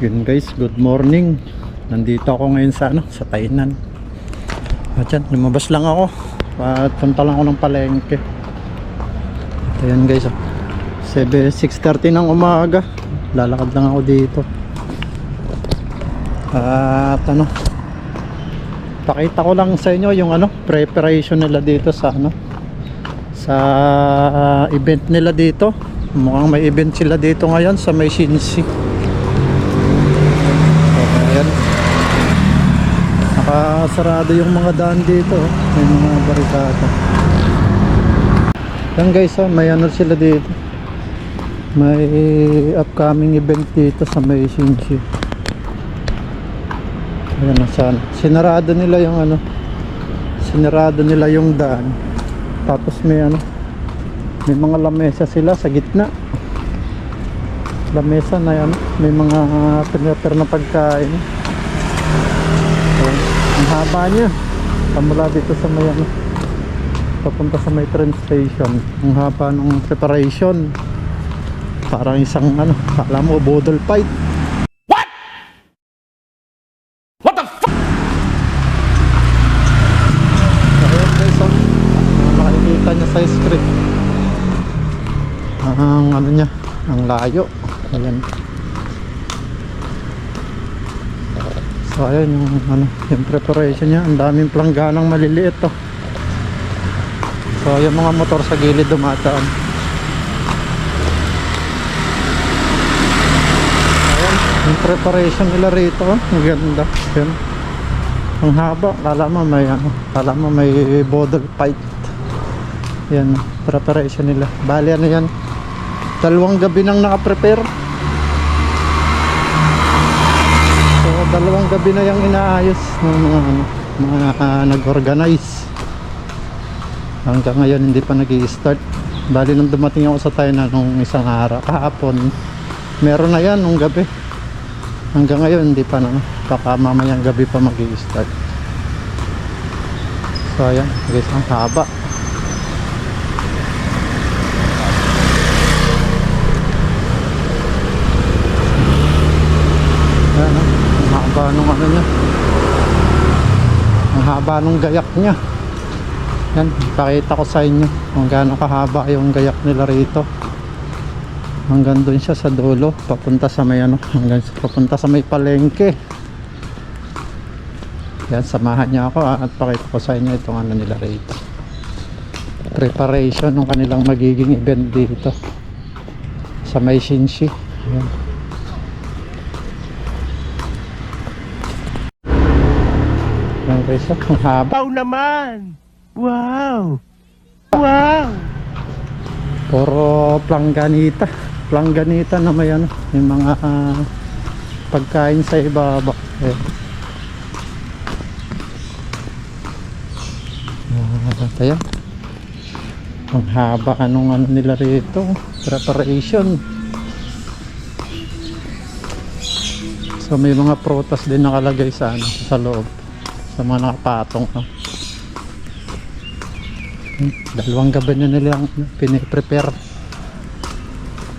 Yun guys, good morning. Nandito ako ngayon sa ano, sa Tainan. At yan, lumabas lang ako. At punta lang ako ng palengke. Ito yan guys. Oh. 7, 6.30 ng umaga. Lalakad lang ako dito. At ano, pakita ko lang sa inyo yung ano, preparation nila dito sa ano, sa event nila dito. Mukhang may event sila dito ngayon sa may Shinsi. Ayan. Nakasarado yung mga daan dito. oh. May mga barikada. Yan guys, oh, may ano sila dito. May upcoming event dito sa may Shinji. Ayan na sana. Sinarado nila yung ano. Sinarado nila yung daan. Tapos may ano. May mga lamesa sila sa gitna lamesa na yan. May mga pinapir na pagkain. So, ang haba niya. Pamula dito sa may ano papunta sa may train station. Ang haba ng preparation. Parang isang ano kala mo bodol fight. What? what the fuck? ayun guys oh. Makikita niya sa script ang ano niya ang layo ayan. So ayan yung ano yung preparation niya. Ang daming plangganang maliliit to so yung mga motor sa gilid dumataan. Ayan yung preparation nila rito oh. ang ganda. Yan ang haba. Kala mo may ano kala mo may bodol fight yan preparation nila. Bali ano yan? Dalawang gabi nang naka-prepare so dalawang gabi na yung inaayos ng mga mga ah, nag-organize. Hanggang ngayon hindi pa nag start bali nung dumating ako sa tayo na nung isang araw kahapon meron na yan nung gabi. Hanggang ngayon hindi pa na baka mamayang gabi pa mag start so ayan guys ang haba Ayan, oh. ang haba nung ano niya ang haba nung gayak niya. Yan, pakita ko sa inyo kung gaano kahaba yung gayak nila rito. Hanggang doon siya sa dulo papunta sa may ano hanggang papunta sa may palengke. Yan, samahan niya ako ah, at pakita ko sa inyo itong ano nila rito. Preparation ng kanilang magiging event dito sa may Shinshi. Yan Oh, ang haba. Wow naman! Wow! Wow! Puro plangganita. Plangganita na may ano, may mga ah, pagkain sa ibaba. Eh. Ah, ayan. Ang haba anong ano nila rito. Preparation. So may mga prutas din nakalagay sa ano, sa loob. Sa mga nakapatong. No? Hmm, Dalawang gabi na nilang piniprepare.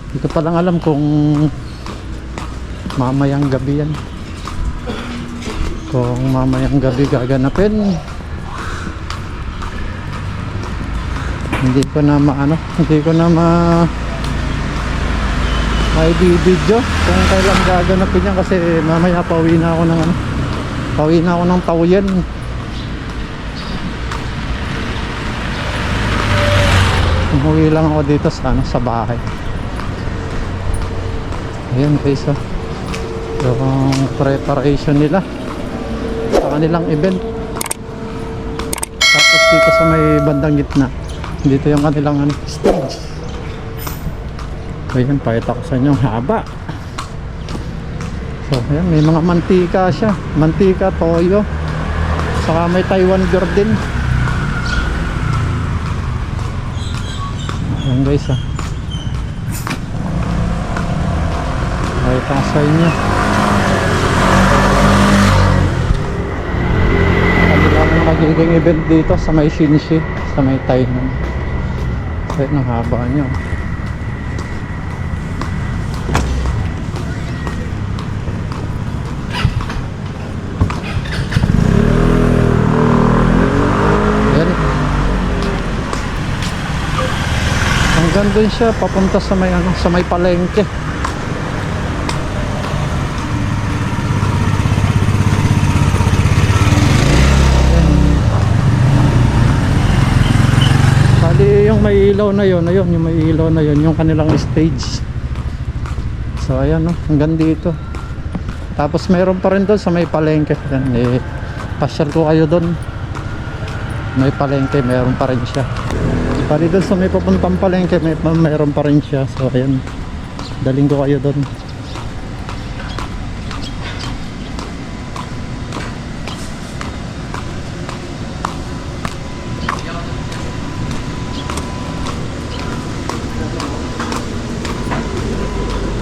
Hindi ko pa lang alam kung mamayang gabi yan. Kung mamayang gabi gaganapin. Hindi ko na maano, hindi ko na ma may video kung kailan gaganapin yan kasi mamaya pauwi na ako ng ano pauwi na ako ng Tauyen Umuwi lang ako dito sa, ano, sa bahay. Ayan guys, oh. Yung preparation nila sa kanilang event. Tapos dito sa may bandang gitna, dito yung kanilang ano, stage. Ayan, pakita ko sa inyo, ang haba. So, ayan, may mga mantika siya. Mantika, toyo. Saka may Taiwan girl din. Ayan guys, ah. Pakita ko sa inyo. Kanilang magiging event dito sa may Shinshi, sa may Tainan. Yun ang haba nyo. Ayan. Hanggang dun siya papunta sa may ano, sa may palengke. Bali yung may ilaw na yon, ayun, yung may ilaw na yon, yung kanilang stage. So ayan no, hanggang dito. Tapos meron pa rin doon sa may palengke. Yan, eh, pasyal ko kayo doon. May palengke, meron pa rin siya. Bali doon sa may papuntang palengke, may, meron pa rin siya. So ayan, daling ko kayo doon.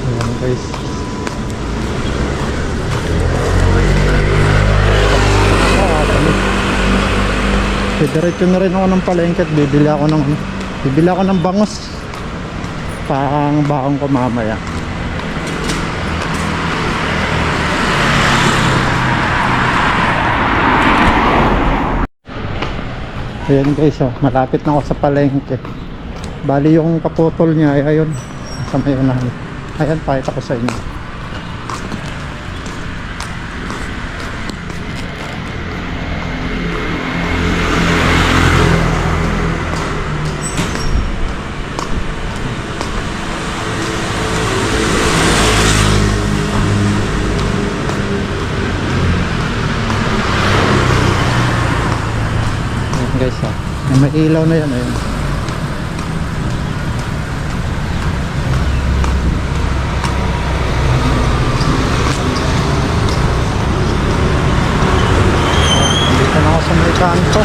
Ayan guys. Ah, kami. Diretso na rin ako ng palengke at bibili ako ng bibili ako ng bangos pang baong ko mamaya. Ayan guys, oh, malapit na ako sa palengke. Bali yung kaputol niya ay ayun sa may unahan. Ayan, pakita ko sa inyo. Ayan guys, oh. Yung may ilaw na yan, ayun. Dito na ako sa may kanto.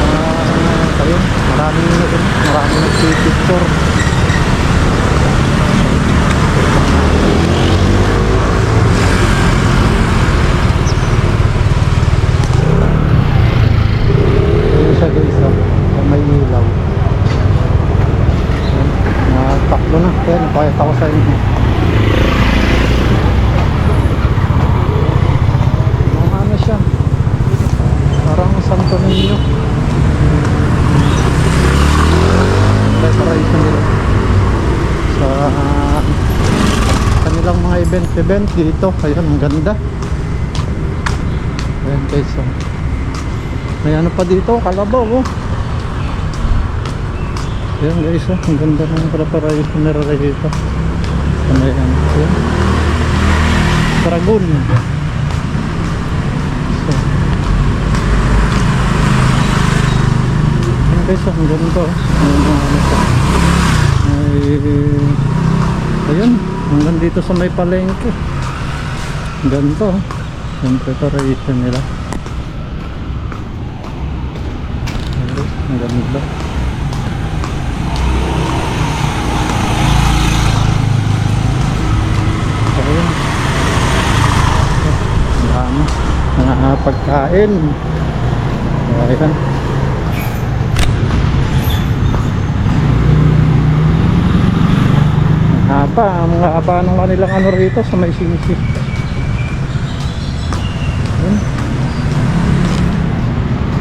Ah, ayun, maraming maraming nagpipicture. Ayun siya guys, oh. Yung may ilaw. Ayun, mga taklo na. Ayan, pakita ko sa inyo. Mga ano siya? Parang Santo Niño. Decoration nila. Sa kanilang mga event event dito. Ayun ang ganda. Ayun guys oh. may ano pa dito? Kalabaw oh ayun guys oh. ang ganda ng preparation nila dito sa may ano ayun Dragon So, Ayun guys, ang ganda. oh. Ayun, mga ano siya. Ay, ayun, hanggang dito sa may palengke. Ang ganda. oh. Yung preparation nila. Ayun guys, Ang ganda. So, ayun. Ang dami. Mga pagkain. Ayan. Ang haba, ang haba ng kanilang ano rito sa may sinisip. Ayan.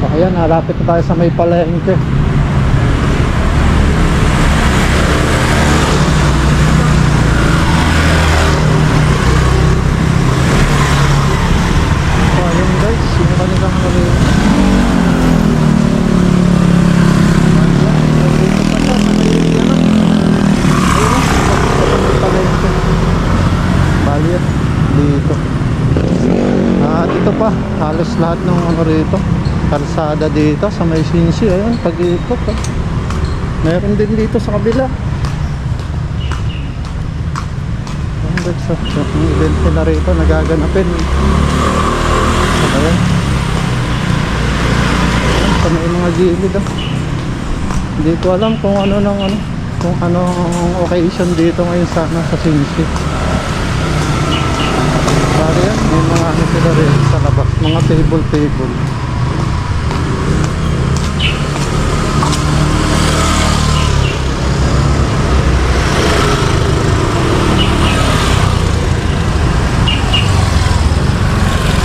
Ayan, nalapit na tayo sa may palengke. dito. Ah, At ito pa. Halos lahat ng ano rito. Kalsada dito sa may sinsi ayun pag ikot eh. Oh. meron din dito sa kabila. Ang so, so, event nila rito nagaganapin. Ayun sa may mga gilid. Oh. Hindi ko alam kung ano nang ano kung anong occasion dito ngayon sa Sinsi. Pare yan, may mga ano sila rin sa labas, mga table table.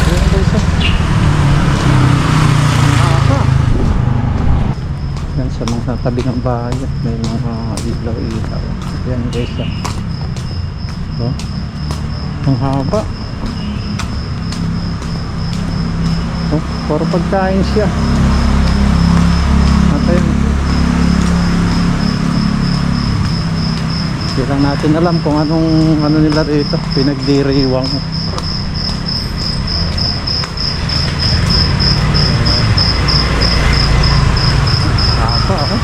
Ayan guys, ah. Nakaka. Yan sa mga tabi ng bahay, ah, may mga ilaw-ilaw. Yan guys. ah. Oh. Ang haba. Oh, puro pagkain siya. At ayun. Hindi lang natin alam kung anong ano nila rito. Pinagdiriwang. Haba ako.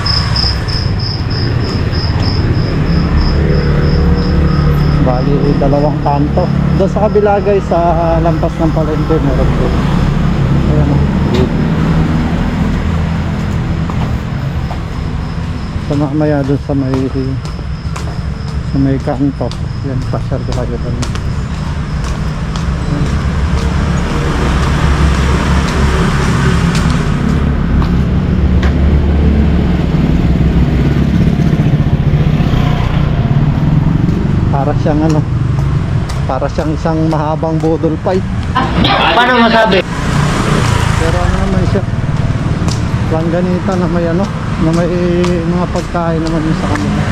Bali, dalawang kanto. Doon sa kabila guys, sa lampas ng palengke, meron doon. Ayan o. Sa mamaya doon sa may sa may kanto. Yan, pasar ko kayo doon. Para siyang ano, para siyang isang mahabang budol fight. Paano masabi? Pero ano naman siya, langganita na may ano, na may mga pagkain naman yun sa kanila.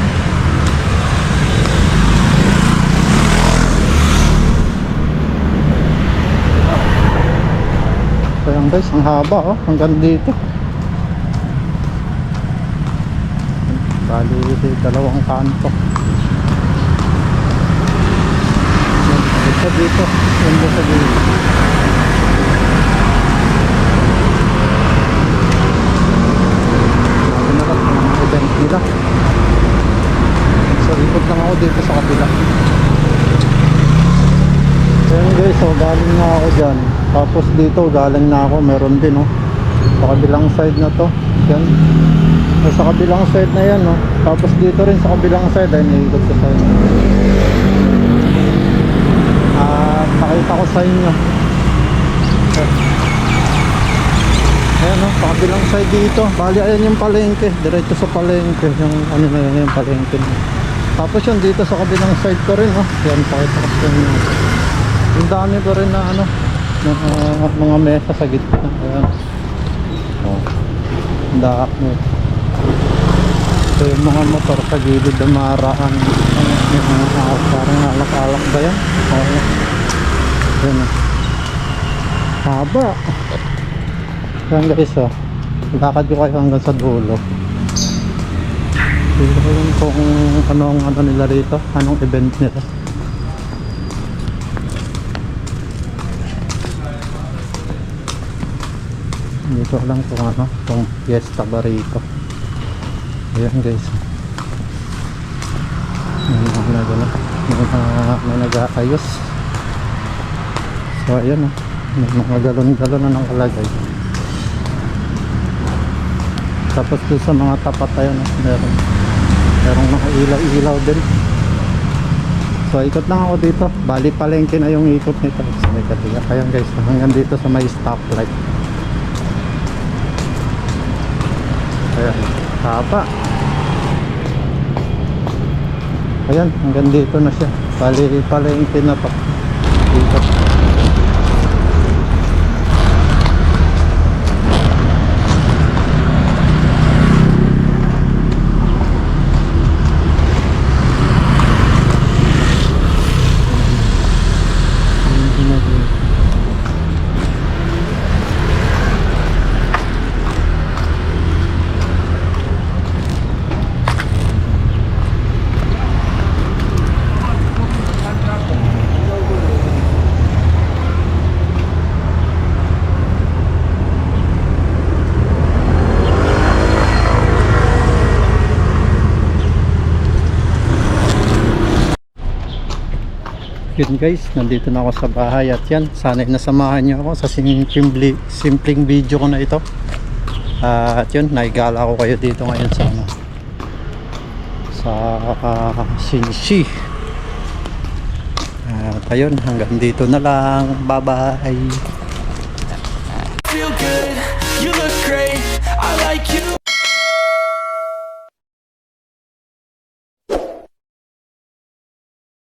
So yan guys, ang haba oh, hanggang dito. Bali, dalawang kanto. Ito dito, yan dito dito. Nila. So, ikot lang ako dito sa kabila. So, yun guys, so galing na ako dyan. Tapos dito, galing na ako, meron din, oh. Sa kabilang side na to. Yan. Sa kabilang side na yan, oh. Tapos dito rin sa kabilang side, ay naikot ko sa inyo. Ah, pakita ko sa inyo. Ayan o, sa kabilang side dito. Bali, ayan yung palengke. Diretso sa palengke. Yung ano na yun, yung palengke. na. Tapos yun, dito sa kabilang side ko rin. Oh. Yan, pakita ko sa inyo. Yung dami pa rin na ano, mga, mga mesa sa gitna. Ayan. Oh. Ang dami. Ito yung mga motor sa gilid na maraan. Yung mga alak, parang alak-alak ba yan? Oo. Yan o. Haba. Yan guys oh. Lakad ko kayo hanggang sa dulo. Hindi ko alam kung anong ano nila rito. Anong event nila. Hindi ko alam kung ano. Kung fiesta ba rito. Ayan guys. Nagano. May mga may nag-aayos. So ayan oh. May mga galon-galon na nakalagay. Tapos doon sa mga tapat tayo no, meron merong mga ilaw-ilaw din. So ikot lang ako dito. Bali palengke na yung ikot nito. Sa may katiga. Ayan guys, hanggang dito sa may stoplight. Ayan, haba. Ayan, hanggang dito na siya. Bali palengke na pa. Ikot. Yun guys, nandito na ako sa bahay at yan, sana'y nasamahan niyo ako sa simpleng, bli- simpleng video ko na ito. at yun, naigala ko kayo dito ngayon sa ano, sa uh, Sinshi. At ayun, hanggang dito na lang. Bye-bye. Feel good, you look great, I like you